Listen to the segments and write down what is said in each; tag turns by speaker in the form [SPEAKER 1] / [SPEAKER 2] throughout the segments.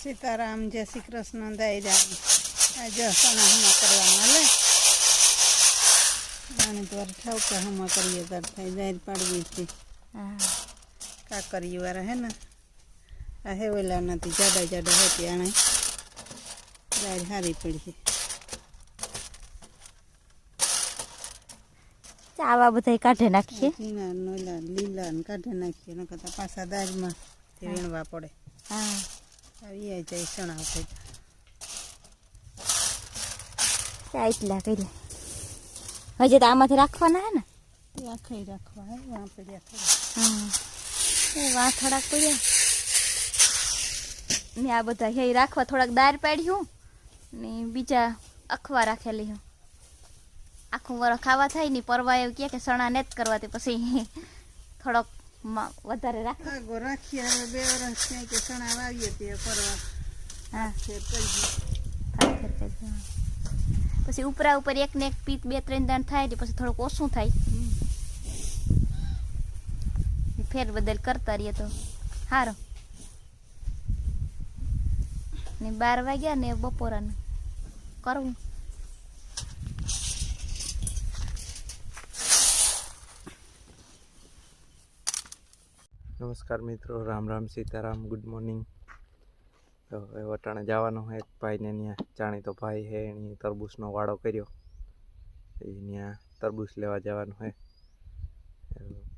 [SPEAKER 1] સીતારામ જય શ્રી કૃષ્ણ દાયરા આજે સણા કરવાના અને રાણી દ્વારા ઠાવકા હમા કરીએ તાર થાય જાહેર પાડવી હતી કાકરી વાર હે ને? આ હે ઓલા નથી જાડા જાડા હતી આણે. દાયર હારી પડી
[SPEAKER 2] આવા બધા કાઢે નાખીએ?
[SPEAKER 1] લીલા લીલા કાઢી નાખીએ ન કરતા પાછા દાજમાં વીણવા પડે.
[SPEAKER 2] હા.
[SPEAKER 1] આવી જાય સણા થઈ
[SPEAKER 2] એટલા કર્યા હજી તો આમાંથી રાખવાના હે ને
[SPEAKER 1] તે આખી રાખવા હે વાં પડ્યા થોડા
[SPEAKER 2] હા એ વાં થોડાક પડ્યા ને આ બધા હે રાખવા થોડાક દાર પાડ્યું ને બીજા અખવા રાખેલી હું આખું વર ખાવા થાય ને પરવા એવું કહે કે સણા ને જ કરવા તે પછી થોડોક મ- વધારે રાખો.
[SPEAKER 1] આગો રાખીએ હવે બે વર્ષ ક્યાંય કે સણા વાવીએ તે ફરવા.
[SPEAKER 2] હા.
[SPEAKER 1] ફેર કરી.
[SPEAKER 2] પછી ઉપરા ઉપર એક ને એક પીત બે ત્રણ દાણ થાય એટલે પછી થોડુંક ઓછું થાય. ફેરબદલ કરતા રહીએ તો. સારો ને બાર વાગ્યા ને બપોરાનું. કરવું.
[SPEAKER 3] નમસ્કાર મિત્રો, રામ રામ સીતારામ, ગુડ મોર્નિંગ. તો હવે વટાણે જવાનું હોય એક ભાઈને ત્યાં જાણીતો ભાઈ છે એની તરબૂચનો વાડો કર્યો. એ ત્યાં તરબૂચ લેવા જવાનું હોય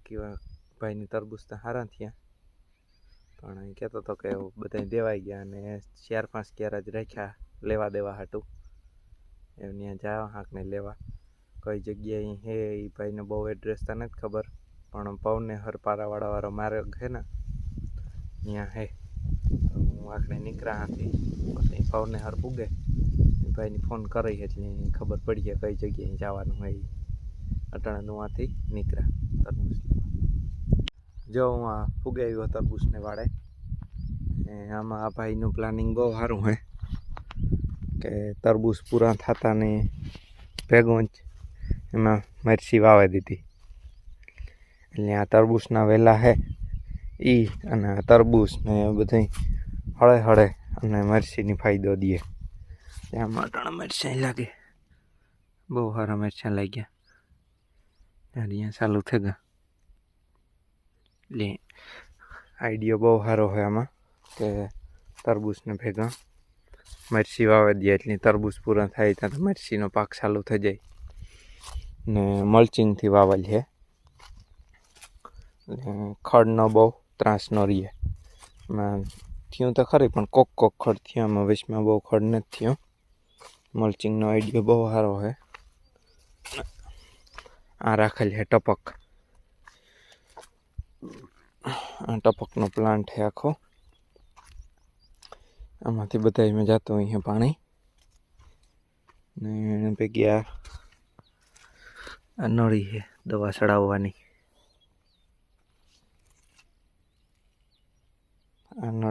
[SPEAKER 3] કેવા ભાઈની તરબૂચ તો સારા થયા. પણ એ કહેતો હતો કે બધા દેવાઈ ગયા અને ચાર પાંચ ક્યારે જ રાખ્યા, લેવા દેવા હાટું. એમ ત્યાં જવા હાંકને લેવા. કઈ જગ્યાએ હે એ ભાઈને બહુ એડ્રેસ તો નથી ખબર. પણ પવને હરપારાવાળા વાળો માર્ગ છે ને ત્યાં હે. હું આખરે નીકળ્યા હતી પવને હર પૂગે. ભાઈને ફોન કરી એટલે ખબર પડી જાય કઈ જગ્યાએ જવાનું હોય. આથી નીકળ્યા તરબૂચ જો હું આ ફૂગે આવ્યો તરબૂચને વાળે. આમાં આ ભાઈનું પ્લાનિંગ બહુ સારું હોય કે તરબૂચ પૂરા થતા ને ભેગું જ એમાં મરચી વાવી દીધી. એટલે આ તરબૂચના વેલા હે. એ અને તરબૂચ ને બધી હળે હળે અને મરચીની ફાયદો દે. ત્યાં મટણ મરચાં લાગે. બહુ સારા મરચાં લાગ્યા. અહીંયા ચાલુ થઈ ગયા. એટલે આઈડિયો બહુ સારો હોય આમાં કે તરબૂચને ભેગા મરચી વાવે દે. એટલે તરબૂચ પૂરા થાય ત્યાં મરચીનો પાક ચાલુ થઈ જાય. ને મલ્ચિંગથી વાવેલ છે ખડનો બહુ, ત્રાસ ન રહીએ એમાં થયું તો ખરી, પણ કોક કોક ખડ થયું. આમાં વચમાં બહુ ખડ નથી થયું. મલ્ચિંગનો આઈડિયો બહુ સારો છે. આ રાખેલ છે ટપક. આ ટપકનો પ્લાન્ટ છે આખો. આમાંથી બધા મેં જતો હોય છે પાણી. ને ભેગી આ નળી છે દવા ચડાવવાની.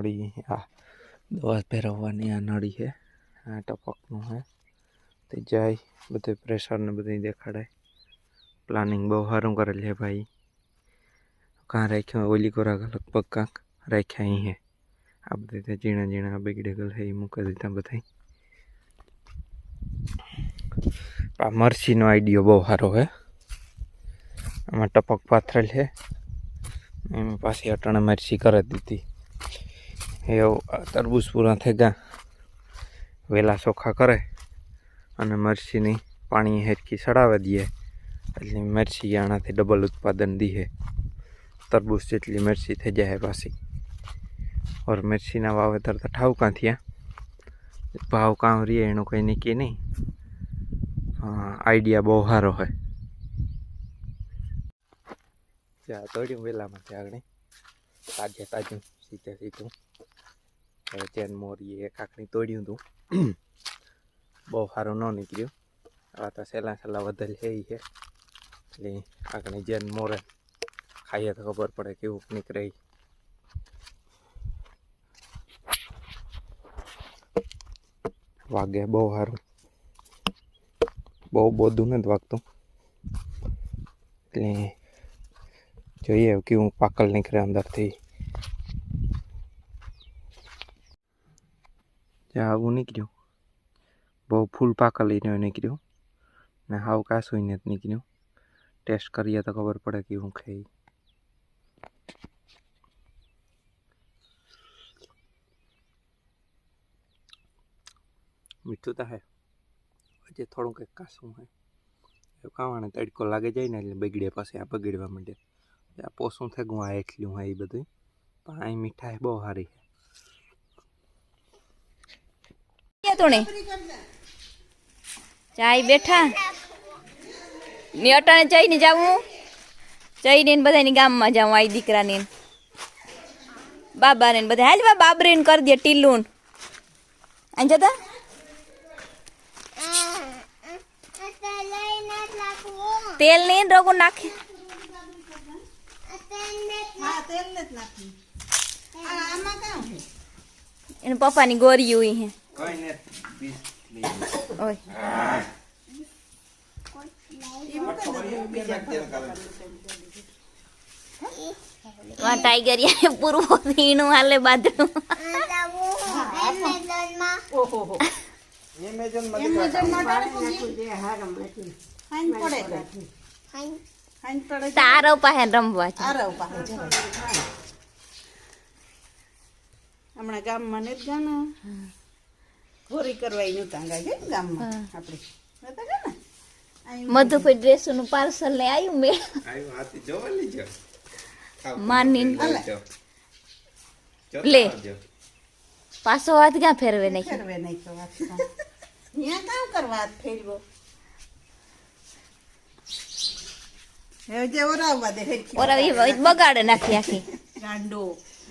[SPEAKER 3] નળી આ દવા ભેરવવાની આ નળી છે આ ટપકનું છે તે જાય બધું પ્રેશર ને બધું દેખાડે પ્લાનિંગ બહુ સારું કરેલ છે ભાઈ કાં રાખ્યો ઓલી કોરાક લગભગ કાંક રાખ્યા અહીં હે આ બધે તે ઝીણા ઝીણા બગડે ગયેલ છે એ મૂકી દીધા બધા આ મરચીનો આઈડિયો બહુ સારો છે આમાં ટપક પાથરેલ છે એમાં પાછી અટાણે મરચી કરી દીધી એવું તરબૂચ પૂરા થઈ ગયા. વેલા ચોખ્ખા કરે અને મરચીની પાણી હેરકી ચડાવી દઈએ. એટલે મરચી આનાથી ડબલ ઉત્પાદન દીએ તરબૂચ જેટલી મરચી થઈ જાય પાછી. ઓર મરચીના વાવેતર તો ઠાવકા થયા. ભાવ કામ રહીએ એનું કંઈ નીકળી નહીં. આઈડિયા બહુ સારો હોય ત્યાં તોડ્યું વેલામાંથી આગળ. તાજે તાજું સીધે સીધું. ચેન મોરી એક આખણી તોડ્યું હતું બહુ સારું ન નીકળ્યું. આ તો સહેલા સહેલા વધેલ છે એ છે. એટલે આખણી જેન મોરે ખાઈએ તો ખબર પડે કેવું નીકળે વાગે બહુ સારું. બહુ બધું નથી વાગતું. એટલે જોઈએ કેવું પાકલ નીકળે અંદરથી. જ્યાં આવું નીકળ્યું બહુ ફૂલ પાકલીને નીકળ્યું ને હાવ કાસુઈને જ નીકળ્યું ટેસ્ટ કરીએ તો ખબર પડે કે હું ખાઈ મીઠું તો હે હજી થોડું કંઈક કાસું હોય એવું ખાવાને તડકો લાગે જાય ને એટલે બગડે પછી આ બગડવા માંડે આ પોસું ગયું આ એટલું હોય એ બધું પણ અહીં મીઠાઈ બહુ સારી છે
[SPEAKER 2] તું ચાય બેઠા ને અટાણે જઈને જાવું જઈને ને બધાની ગામમાં જાઉં આઈ દીકરાને ને. બાબાને ને બધા હાલ બા બાબરીને કરી દે ટીલુન આઈ જતા તેલ નહીં ને રગું નાખે
[SPEAKER 1] હા તેલ ને જ નાખી આ આમાં કામ છે
[SPEAKER 2] એને પપ્પાની ગોરી હોય હે
[SPEAKER 3] કઈ ને
[SPEAKER 2] ઓય વા ટાઈગર યા પૂરું ઈનું હાલે બાદરું
[SPEAKER 1] ઓહો હો
[SPEAKER 3] એમેઝોન
[SPEAKER 1] એમેઝોન માટે હાઈન પડે હાઈન પડે
[SPEAKER 2] તારો પાસે રમવા છે
[SPEAKER 1] તારો પાસે જવાય હમણાં ગામમાં ને ગાના ઘોરી કરવાય નહોતા તાંગા છે ગામમાં. આપણે. ને?
[SPEAKER 2] મધુભાઈ ડ્રેસનું પાર્સલ ને આવ્યું મેં.
[SPEAKER 3] આવ્યો લીજો
[SPEAKER 2] માની લે. પાછો વાત ક્યાં ફેરવે નહીં?
[SPEAKER 1] ફેરવે નહીં તો વાત ત્યાં કામ કરવા ફેરવો. બગાડે નાખી આખી. દે હેરખી
[SPEAKER 2] ઓરા એ બગાડે નાખી આખી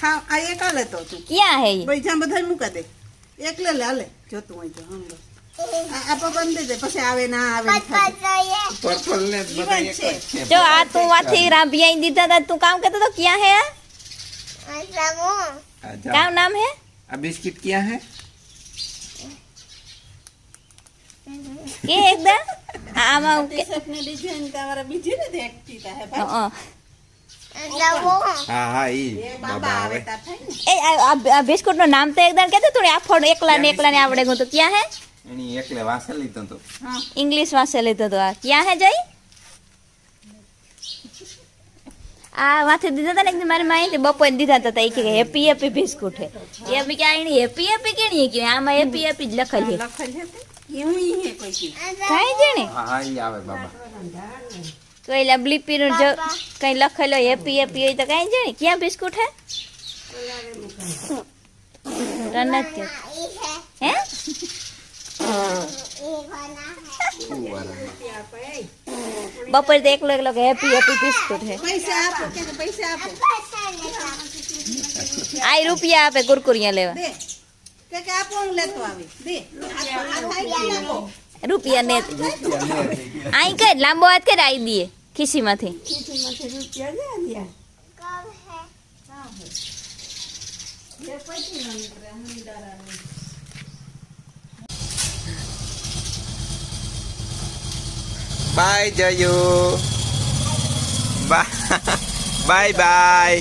[SPEAKER 1] હા આ એક હાલે તો તું
[SPEAKER 2] ક્યાં હે ઈ?
[SPEAKER 1] પૈસા બધા મૂકા દે એકલે લે હાલે જોતું હોય તો હમ બસ. આ આ પપ્પાને દે દે પછી આવે ના આવે ને
[SPEAKER 4] પપ્પા
[SPEAKER 1] ખાજે.
[SPEAKER 4] જોઈએ
[SPEAKER 3] પર્પલ ને બધા એક જ છે
[SPEAKER 2] જો આ તું વાથી રાંભિયાઈ દીધા તા તું કામ કરતો તો ક્યાં હે આ?
[SPEAKER 4] અસમો
[SPEAKER 3] આ જા.
[SPEAKER 2] કામ નામ હે
[SPEAKER 3] આ બિસ્કિટ ક્યાં હે
[SPEAKER 2] કે એકદમ આમાં કે
[SPEAKER 1] ટી-શર્ટની ડિઝાઇન તમારે બીજી ને દેખતી તા હે ભાઈ
[SPEAKER 2] અ, અ.
[SPEAKER 4] અસમો
[SPEAKER 3] હા હા ઈ
[SPEAKER 1] એ
[SPEAKER 3] બાબા
[SPEAKER 1] બાબા
[SPEAKER 3] આવે
[SPEAKER 1] આવે તાર થાય ને
[SPEAKER 2] એ આ- આ આ બિસ્કુટ નું નામ તો એકદમ કેતો તું આ ફળ એકલા ને એકલા ને આવડે ગયું તો ક્યાં હે
[SPEAKER 3] એની એકલે વાસે લીધો તો
[SPEAKER 1] હા
[SPEAKER 2] ઇંગ્લિશ વાંચે લીધો તો આ ક્યાં હે જઈ આ માથે દીધા હતા ને એકદમ મારી માઈ બપોરે દીધા હતા એ કે હેપી હેપી બિસ્કુટ હે એ અમે કે આની હેપી હેપી કેણી કે આમાં હેપી હેપી જ લખેલી છે
[SPEAKER 1] લખેલ છે તે એવું ઈ હે કોઈ કી
[SPEAKER 2] કાંઈ જાણે
[SPEAKER 3] હા હા ઈ આવે બાબા
[SPEAKER 2] તો એટલે બ્લીપી નું જો કઈ લખેલો હેપી હેપી હોય તો કાંઈ જાણે ક્યાં બિસ્કુટ હે રન જ થયો.
[SPEAKER 4] ઈ હે
[SPEAKER 2] હે
[SPEAKER 4] ઈ વાના હે
[SPEAKER 2] બપોરે તો એકલો એકલો કે હેપી હેપી બિસ્કુટ હે
[SPEAKER 1] પૈસા આપો કે પૈસા આપો
[SPEAKER 4] પૈસા નથી
[SPEAKER 2] આઈ રૂપિયા આપે કુરકુરિયા લેવા
[SPEAKER 1] દે કે કે આપો હું લેતો આવી દે આ આ થાય કે આપો
[SPEAKER 2] રૂપિયા ને આઈ કઈ લાંબો હાથ કરી આઈ દઈએ ખીસીમાંથી
[SPEAKER 4] કબ હે
[SPEAKER 3] બાય જયુ બાય બાય બાય